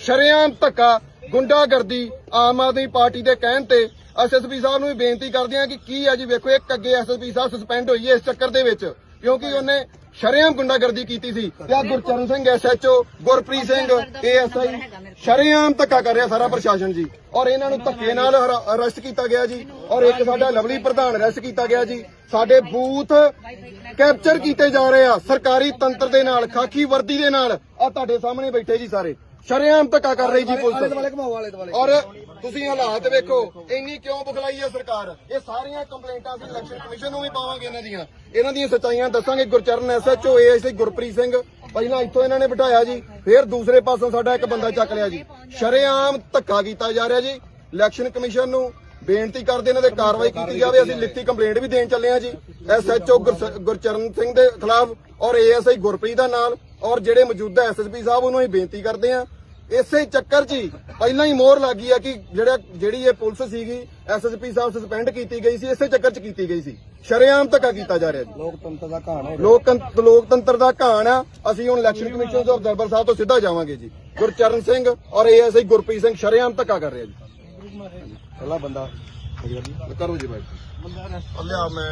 ਸ਼ਰੇਆਮ ਧੱਕਾ, ਗੁੰਡਾਗਰਦੀ ਆਮ ਆਦਮੀ ਪਾਰਟੀ ਦੇ ਕਹਿਣ ਤੇ ਐਸਐਸਪੀ ਸਾਹਿਬ ਨੂੰ ਵੀ ਬੇਨਤੀ ਕਰਦੇ ਹਾਂ ਕਿ ਕੀ ਆ ਜੀ, ਵੇਖੋ, ਇੱਕ ਅੱਗੇ ਐਸਐਸਪੀ ਸਾਹਿਬ ਸਸਪੈਂਡ ਹੋਈ ਹੈ ਇਸ ਚੱਕਰ ਦੇ ਵਿੱਚ, ਕਿਉਂਕਿ ਉਹਨੇ ਸ਼ਰੇਆਮ ਗੁੰਡਾਗਰਦੀ ਕੀਤੀ ਸੀ। ਤੇ ਆ ਗੁਰਚਰਨ ਸਿੰਘ ਐਸਐਚਓ ਗੁਰਪ੍ਰੀਤ ਸਿੰਘ ਏਐਸਆਈ ਸ਼ਰੇਆਮ ਧੱਕਾ ਕਰ ਰਿਹਾ ਸਾਰਾ ਪ੍ਰਸ਼ਾਸਨ ਜੀ। ਔਰ ਇਹਨਾਂ ਨੂੰ ਧੱਕੇ ਨਾਲ ਅਰੈਸਟ ਕੀਤਾ ਗਿਆ ਜੀ। ਔਰ ਇੱਕ ਸਾਡਾ ਲਵਲੀ ਪ੍ਰਧਾਨ ਅਰੈਸਟ ਕੀਤਾ ਗਿਆ ਜੀ। ਸਾਡੇ ਬੂਥ ਕੈਪਚਰ ਕੀਤੇ ਜਾ ਰਹੇ ਆ, ਸਰਕਾਰੀ ਤੰਤਰ ਦੇ ਨਾਲ, ਖਾਕੀ ਵਰਦੀ ਦੇ ਨਾਲ। ਆ ਤੁਹਾਡੇ ਸਾਹਮਣੇ ਬੈਠੇ ਜੀ ਸਾਰੇ। ਸ਼ਰੇਆਮ ਧੱਕਾ ਕਰ ਰਹੀ ਜੀ ਪੁਲਿਸ। ਔਰ ਤੁਸੀਂ ਹਾਲਾਤ ਵੇਖੋ ਇੰਨੀ ਕਿਉਂ ਬੁਖਲਾਈ ਹੈ ਸਰਕਾਰ? ਇਹ ਸਾਰੀਆਂ ਕੰਪਲੇਂਟਾਂ ਅਸੀਂ ਇਲੈਕਸ਼ਨ ਕਮਿਸ਼ਨ ਨੂੰ ਵੀ ਪਾਵਾਂਗੇ ਇਹਨਾਂ ਦੀਆਂ। ਇਹਨਾਂ ਦੀਆਂ ਸੱਚਾਈਆਂ ਦੱਸਾਂਗੇ। ਗੁਰਚਰਨ ਐਸਐਚਓ ਏਐਸਆਈ ਗੁਰਪ੍ਰੀਤ ਸਿੰਘ ਪਹਿਲਾਂ ਇੱਥੋਂ ਇਹਨਾਂ ਨੇ ਬਿਠਾਇਆ ਜੀ ਫਿਰ ਦੂਸਰੇ ਪਾਸੋਂ ਸਾਡਾ ਇੱਕ ਬੰਦਾ ਚੱਕ ਲਿਆ ਜੀ। ਸ਼ਰੇਆਮ ਧੱਕਾ ਕੀਤਾ ਜਾ ਰਿਹਾ ਜੀ ਇਲੈਕਸ਼ਨ ਕਮਿਸ਼ਨ ਨੂੰ ਬੇਨਤੀ ਕਰਦੇ ਇਹਨਾਂ ਦੇ ਕਾਰਵਾਈ ਕੀਤੀ ਜਾਵੇ। ਅਸੀਂ ਲਿਖਤੀ ਕੰਪਲੇਂਟ ਵੀ ਦੇਣ ਚੱਲੇ ਆ ਜੀ। ਐਸਐਚਓ ਗੁਰਚਰਨ ਸਿੰਘ ਦੇ ਖਿਲਾਫ ਔਰ ਏਐਸਆਈ ਗੁਰਪ੍ਰੀਤ ਦਾ ਨਾਲ ਔਰ ਜਿਹੜੇ ਮੌਜੂਦਾ ਐਸਐਸਪੀ ਸਾਹਿਬ ਉਹਨੂੰ ਅਸੀਂ ਬੇਨਤੀ ਕਰਦੇ ਆ ਇਸੇ ਚੱਕਰ 'ਚ ਹੀ ਪਹਿਲਾਂ ਹੀ ਮੋਹਰ ਲੱਗੀ ਆ ਕਿ ਜਿਹੜਾ ਜਿਹੜੀ ਇਹ ਪੁਲਿਸ ਸੀਗੀ ਐਸਐਸਪੀ ਸਾਹਿਬ ਸਸਪੈਂਡ ਕੀਤੀ ਗਈ ਸੀ ਇਸੇ ਚੱਕਰ 'ਚ ਕੀਤੀ ਗਈ ਸੀ। ਸ਼ਰੇਆਮ ਧੱਕਾ ਕੀਤਾ ਜਾ ਰਿਹਾ ਜੀ। ਲੋਕਤੰਤਰ ਦਾ ਕਹਾਣ ਹੈ। ਲੋਕਤੰਤਰ ਲੋਕਤੰਤਰ ਦਾ ਕਹਾਣ ਆ। ਅਸੀਂ ਹੁਣ ਇਲੈਕਸ਼ਨ ਕਮਿਸ਼ਨ ਤੋਂ ਦਰਬਾਰ ਸਾਹਿਬ ਤੋਂ ਸਿੱਧਾ ਜਾਵਾਂਗੇ ਜੀ। ਗੁਰਚਰਨ ਸਿੰਘ ਔਰ ਏਐਸਆਈ ਗੁਰਪ੍ਰੀਤ ਸਿੰਘ ਸ਼ਰੇਆਮ ਧੱਕਾ ਕਰ ਰਿਹਾ ਜੀ। ਪਹਿਲਾ ਬੰਦਾ। ਕਰੋ ਜੀ ਬਾਈ। ਲਿਆ ਮੈਂ।